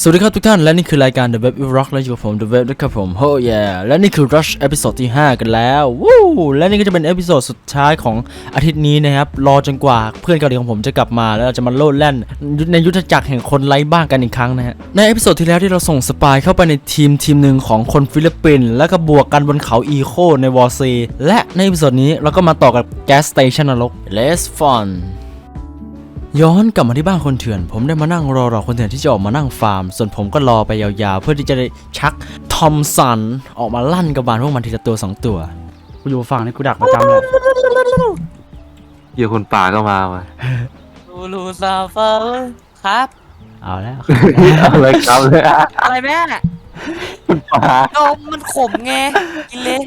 สวัสดีครับทุกท่านและนี่คือรายการ The Web Rock และอยู่กับผม The Web นะครับผมโ oh yeah และนี่คือ Rush เอพิ o d ดที่ 5 กันแล้ววู้และนี่ก็จะเป็นเอพิ o d ดสุดท้ายของอาทิตย์นี้นะครับ รอจนกว่าเพื่อนเกาหลีของผมจะกลับมา แล้วเราจะมาโลดแล่น ในยุทธจักรแห่งคนไร้บ้างกันอีกครั้งนะฮะในเอพิ o d ดที่แล้วที่เราส่งสปายเข้าไปในทีมทีมหนึ่งของคนฟิลิปปินส์แล้วก็บวกกันบนเขาอีโคในวอร์ซีและในเอพิ o d ดนี้เราก็มาต่อกับแก๊สสเตชันนรก Let's fun ย้อนกลับมาที่บ้านคนเถื่อน ผมได้มานั่งรอรอคนเถื่อนที่จะออกมานั่งฟาร์ม ส่วนผมก็รอไปยาวๆ เพื่อที่จะได้ชักทอมสันออกมาลั่นกับบานพวกมันทีละตัวสองตัวกูอยู่ฝั่งนี้กูดักประจำเลยเดี๋ยวคนป่าก็มาว่ะลูลูซาเฟอร์ครับ เอาแล้วอะไรครับเลยอะอะไรแม่คนป่า นมมันขมไง กินเลย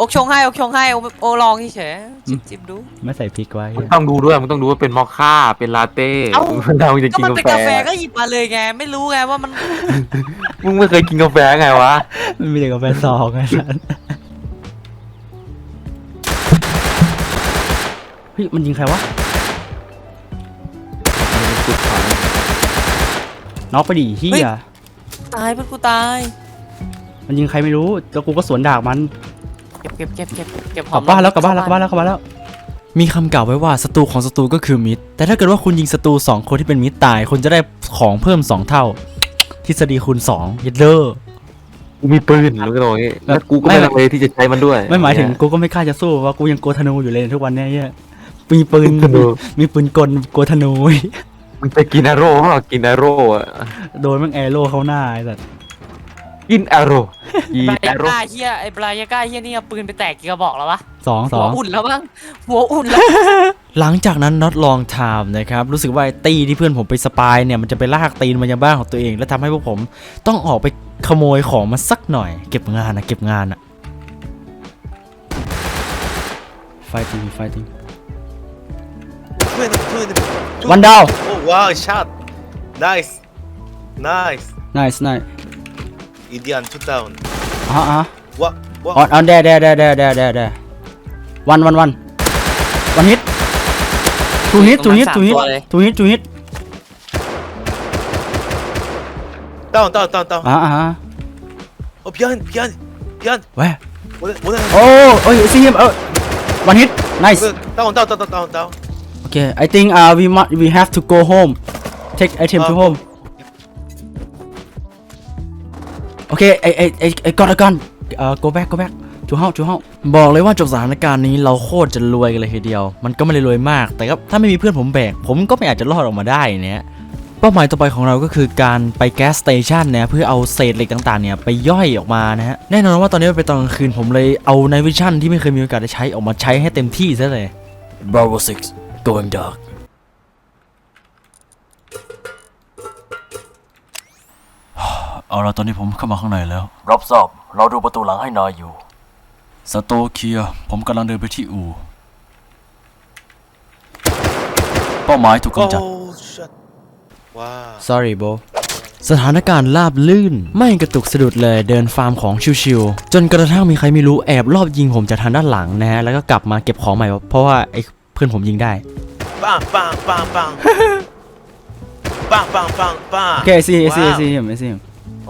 อกชงให้อกชงให้โอโอลองเฉยๆจิบจิบดู ไม่ใส่พริกไว้มึงต้องดูด้วยมึงต้องดูว่าเป็นมอคค่าเป็นลาเต้เอ้า มึงเราจะก็กินมันกาเป็นแฟกาแฟก็หยิบมาเลยไงไม่รู้ไงว่ามันมึงไม่เคยกินกาแฟไงวะมันมีแต่กาแฟซองไงสันเฮ้ยมันยิงใครวะน็อกไปดิเฮียตายเพื่อนกูตายมันยิงใครไม่รู้แล้วกูก็สวนดากมัน เก็บเก็บเก็บเก็บเก็บหกอลัมบบ้านแล้วกลับบ้านแล้วกลับบ้านแล้วกลับบ้านแล้ว มีคำกล่าวไว้ว่าศัตรูของศัตรูก็คือมิตร แต่ถ้าเกิดว่าคุณยิงศัตรูสองคนที่เป็นมิตรตาย คุณจะได้ของเพิ่มสองเท่า ทฤษฎีคูณสองเยดเดอร์ กูมีปืนรู้กันตรงนี้แล้วกูก็ไม่ ลังเลที่จะใช้มันด้วยไม่หมายถึงกูก็ไม่กล้าจะสู้ว่ากูยังโกลัวธนูอยู่เลยทุกวันเนี้ยเหี้ยมีปืนธนูมีปืนกลโกลัวธนู มึงไปกินอาโร่เปล่ากินอาโร่อะโดนแม่งแอโร่เข้าหน้าไอ้สัส กินอาโร่กินบรายาอาโร่ก้าเฮียไอ้บรายาก้าเฮียนี่เอาปืนไปแตกกี่กระบอกแล้ววะสองสหัอวง อุ่นแล้วมั้งหัวอุ่นแล้วหลังจากนั้นน็อตลองไทม์นะครับรู้สึกว่าไอ้ตี้ที่เพื่อนผมไปสปายเนี่ยมันจะไปลากตีนมายังบ้านของตัวเอง และทำให้พวกผมต้องออกไปขโมยของมาสักหน่อย เก็บงานนะเก็บงานอะไฟติงไฟติง Two enemy, two enemy. Two. วันดาว Oh wow, shot. Nice. Nice. nice nice Indian, two down. อ่ Indian 2000. Uh-uh. What? What? On, on there, there, there, there, there, there, there. One, one, one. One hit. Two hit, two hit, two hit, two hit, two hit. Down, down, down, down. Uh-uh. Oh, behind, behind, behind. Where? What, what oh, oh, oh, you see him. Oh. One hit. Nice. Down, down, down, down, down. Okay, I think uh, we must, we have to go home. Take item uh, to ờ. home. Uh, home okay I I I I got a gun uh go back go back to house to house บอกเลยว่าจบสถานการณ์นี้เราโคตรจะรวยกันเลยทีเดียว มันก็ไม่ได้รวยมาก แต่ก็ถ้าไม่มีเพื่อนผมแบก ผมก็ไม่อาจจะรอดออกมาได้เนี่ยเป้าหมายต่อไปของเราก็คือการไปแก๊สสเตชันนี่ยเพื่อเอาเศษเหล็กต่างๆเนี่ยไปย่อยออกมานะฮะแน่นอนว่าตอนนี้เป็นตอนกลางคืนผมเลยเอาในวิชั่นที่ไม่เคยมีโอกาสได้ใช้ออกมาใช้ให้เต็มที่ซะเลย Bravo 6 going dark เอาละตอนนี้ผมเข้ามาข้างในแล้ว รับทราบ เราดูประตูหลังให้นายอยู่สโตเคียร์ผมกำลังเดินไปที่อู่ เป้าหมายถูกกำจัด Oh shit. Wow. sorry bro สถานการณ์ราบลื่น ไม่กระตุกสะดุดเลยเดินฟาร์มของชิวๆจนกระทั่งมีใครไม่รู้แอบรอบยิงผมจากทางด้านหลังนะฮะ แล้วก็กลับมาเก็บของใหม่ เพราะว่าไอ้เพื่อนผมยิงได้ Bang, bang, bang, bang. bang, bang, bang, bang. okay I see I see I Wow. see him I see him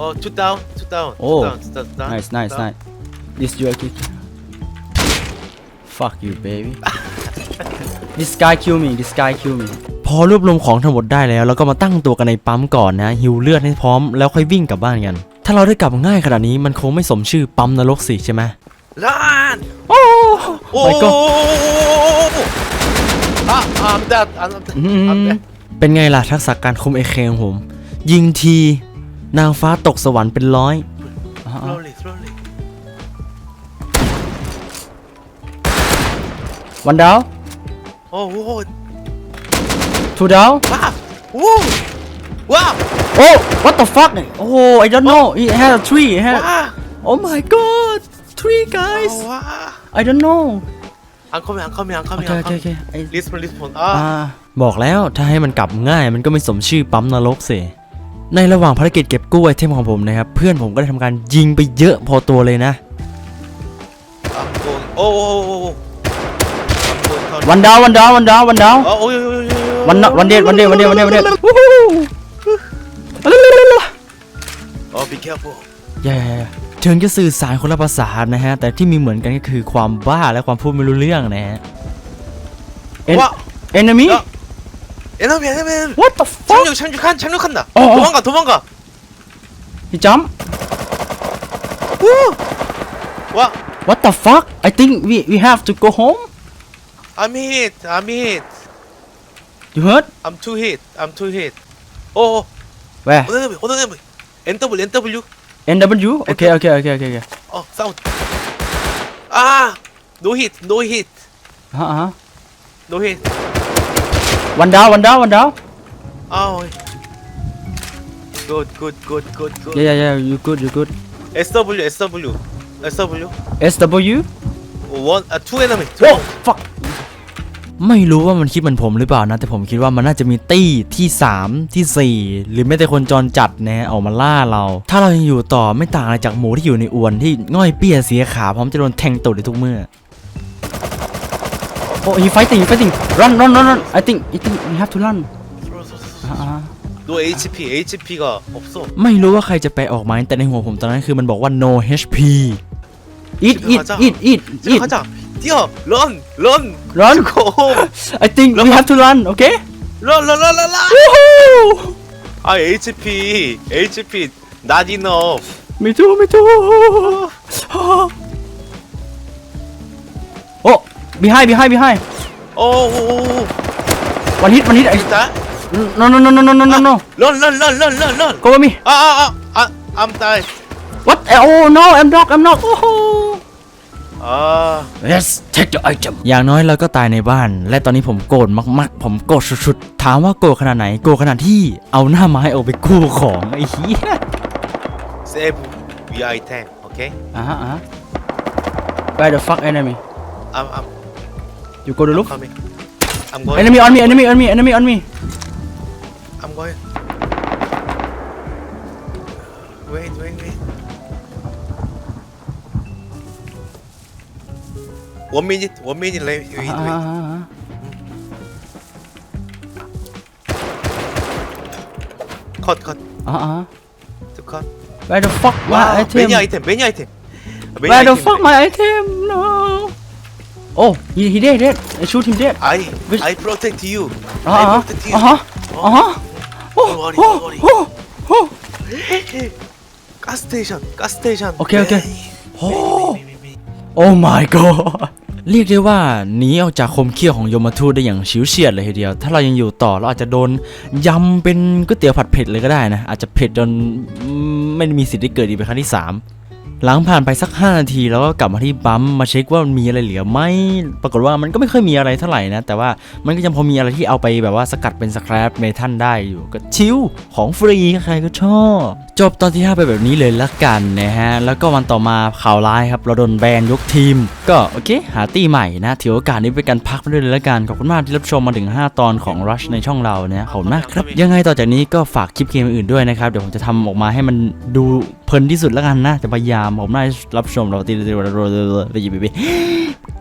Oh, two down, two down. two Oh. down, two down, two down, nice two nice down. nice this your kick fuck you baby this guy kill me this guy kill me พอรวบรวมของทั้งหมดได้แล้วเราก็มาตั้งตัวกันในปั๊มก่อนนะฮิวเลือดให้พร้อมแล้วค่อยวิ่งกลับบ้านกัน ถ้าเราได้กลับง่ายขนาดนี้มันคงไม่สมชื่อปั๊มนรกสิใช่ไหม Run! โอ้ Oh, my god Ah, I'm dead. I'm dead. I'm dead. เป็นไงล่ะทักษะการคุมเอเคของผม ยิงที นางฟ้าตกสวรรค์เป็นร้อยอะอะ Slowly, slowly. one down Oh, whoa. two down Wow. Woo. Wow. oh what the fuck oh I don't know he had a tree he had Wow. Oh my god three guys Oh, wow. I don't know I'm coming, I'm coming, I'm โอ coming, เค I'm โอเคโอ coming. เคไอ้ Respawn, respawn. อ่า Ah. บอกแล้วถ้าให้มันกลับง่ายมันก็ไม่สมชื่อปั๊มนรกสิ ในระหว่างภารกิจเก็บกู้ไอเทมของผมนะครับ เพื่อนผมก็ได้ทำการยิงไปเยอะพอตัวเลยนะ I'm going. Oh, oh, oh, oh. I'm going. down. one down one down one down one down Oh, oh, yo, yo, yo, yo, yo. one one dead one dead one dead one dead one dead Oh, be careful. แย่ถึงจะสื่อสารคนละภาษานะฮะ แต่ที่มีเหมือนกันก็คือความบ้าและความพูดไม่รู้เรื่องนะฮะ En- 와, enemy 야. 에너미, 에너미. what the fuck 착륙, 착륙한, 착륙한다. 어, 어. 도망가, 도망가. jump 와, what the fuck I think we we have to go home I'm hit, I'm hit. you hurt I'm too hit, I'm too hit. 어, where 오너미, 오너미. NW, NW. NW okay okay okay okay okay 어, 사운드. 아, no hit, no hit, uh huh no hit. One down one down one down 아, good, good, good, good, good. yeah yeah yeah you good you good SW, SW, SW. SW One, uh, two enemy. Two oh enemy. fuck ไม่รู้ว่ามันคิดเหมือนผมหรือเปล่านะ แต่ผมคิดว่ามันน่าจะมีตี้ที่ 3ที่ 4 หรือแม้แต่คนจรจัดนะฮะออกมาล่าเรา ถ้าเรายังอยู่ต่อไม่ต่างอะไรจากหมูที่อยู่ในอวนที่ง่อยเปี้ยเสียขาพร้อมจะโดนแทงตูดในทุกเมื่อ oh he fighting he fighting run run run run I think I think we have to run throw, throw, throw. uh huh 너 HP, HP가 없어. ไม่รู้ว่าใครจะไปออกไหมแต่ในหัวผมตอนนั้นคือมันบอกว่า no HP eat 집에 eat 가자. eat eat 집에 eat 가자. 뛰어, run, run, run go home, I think we have to run okay run, run, run, run, run. Woohoo! 아, HP, HP, not enough. Me too, me too. oh, behind behind behind โอ้โหวันฮิตวันฮิตไอ้ you die no no no no no no no no run run run run run run go with me ah ah ah ah I'm die what oh no I'm not I'm not โอ้โห ah Yes take your item อย่างน้อยเราก็ตายในบ้าน และตอนนี้ผมโกรธมากๆ ผมโกรธสุดๆ ถามว่าโกรธขนาดไหน โกรธขนาดที่เอาหน้าไม้ออกไปกู้ของไอ้เหี้ย save your item okay อ่าฮะอ่าฮะ Where the fuck enemy I'm I'm You go to look. coming. I'm going. Enemy on me, enemy on me, enemy on me. I'm going. Wait, wait, wait. One minute, one minute left. Wait, wait. uh huh. Cut, cut, Uh huh. to cut. Where the fuck my Wow, item? many item, many item. Many Where the fuck my item? No. Oh, he he dead, dead. I shoot him dead. I, Which- I protect you. Uh I huh. protect you. Uh huh. Uh huh. Don't worry, don't worry. Oh, oh. Gas station, gas station. Okay, okay. Oh. Oh my god. เรียกได้ว่าหนีออกจากคมเขี้ยวของยมทูตได้อย่างชิวเฉียดเลยทีเดียว ถ้าเรายังอยู่ต่อเราอาจจะโดนยำเป็นก๋วยเตี๋ยวผัดเผ็ดเลยก็ได้นะ อาจจะเผ็ดจนอืมไม่มีสิทธิ์ได้เกิดอีกเป็นครั้งที่ 3 หลังผ่านไปสัก 5 นาทีแล้วก็กลับมาที่ปั๊มมาเช็คว่ามันมีอะไรเหลือไหมปรากฏว่ามันก็ไม่ค่อยมีอะไรเท่าไหร่นะ แต่ว่ามันก็ยังพอมีอะไรที่เอาไปแบบว่าสกัดเป็นสแครปเมทัลได้อยู่ก็ชิวของฟรีใครก็ชอบ จบตอนที่ 5 ไปแบบนี้เลยละกันนะฮะ แล้วก็วันต่อมาข่าวร้ายครับเราโดนแบนยกทีม ก็โอเค หาตีใหม่นะถือโอกาสนี้เป็นการพักไปด้วยเลยละกันขอบคุณมากที่รับชมมาถึง 5 ตอนของ Rush ในช่องเรานะขอบคุณมากครับยังไงต่อจากนี้ก็ฝากคลิปเกมอื่นด้วยนะครับเดี๋ยวผมจะทำออกมาให้มันดู เพลินที่สุดแล้วกันนะ จะพยายามผมน่าจะรับชมเราตีๆๆๆๆๆๆ